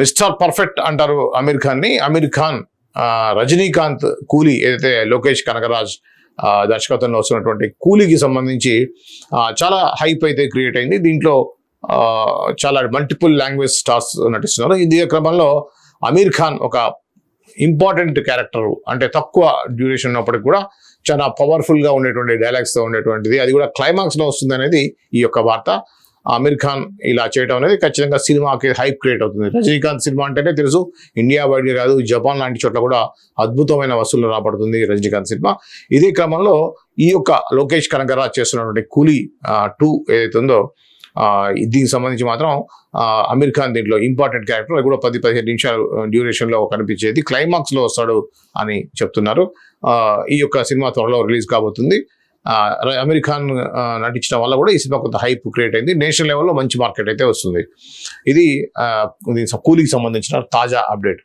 Mister perfect అంటారు అమీర్ ఖాన్ని అమీర్ ఖాన్ రజనీకాంత్ కూలీ ఏదైతే లోకేష్ కనకరాజ్ దర్శకత్వంలో వస్తున్నటువంటి కూలీకి సంబంధించి చాలా హైప్ అయితే క్రియేట్ అయింది. దీంట్లో చాలా మల్టిపుల్ లాంగ్వేజ్ స్టార్స్ నటిస్తున్నారు. ఇదే క్రమంలో అమీర్ ఖాన్ ఒక ఇంపార్టెంట్ క్యారెక్టర్ అంటే తక్కువ డ్యూరేషన్ ఉన్నప్పటికి కూడా చాలా పవర్ఫుల్గా ఉండేటువంటి డైలాగ్స్తో ఉండేటువంటిది. అది కూడా క్లైమాక్స్లో వస్తుంది అనేది ఈ యొక్క వార్త. అమీర్ ఖాన్ ఇలా చేయడం అనేది ఖచ్చితంగా సినిమాకి హైప్ క్రియేట్ అవుతుంది. రజనీకాంత్ సినిమా అంటేనే తెలుసు ఇండియా బయట కాదు జపాన్ లాంటి చోట్ల కూడా అద్భుతమైన వసూలు రాబడుతుంది రజనీకాంత్ సినిమా. ఇదే క్రమంలో ఈ యొక్క లోకేష్ కనకరాజ్ చేస్తున్నటువంటి కూలీ టూ ఏదైతే ఉందో దీనికి సంబంధించి మాత్రం అమీర్ ఖాన్ దీంట్లో ఇంపార్టెంట్ క్యారెక్టర్ అది కూడా పది పదిహేను నిమిషాలు డ్యూరేషన్లో కనిపించేది క్లైమాక్స్లో వస్తాడు అని చెప్తున్నారు. ఈ యొక్క సినిమా త్వరలో రిలీజ్ కాబోతుంది. అమీర్ ఖాన్ నటించడం వల్ల కూడా ఈ సినిమా కొంత హైప్ క్రియేట్ అయింది. నేషనల్ లెవెల్లో మంచి మార్కెట్ అయితే వస్తుంది. ఇది ఆ, కూలీకి సంబంధించిన తాజా అప్డేట్.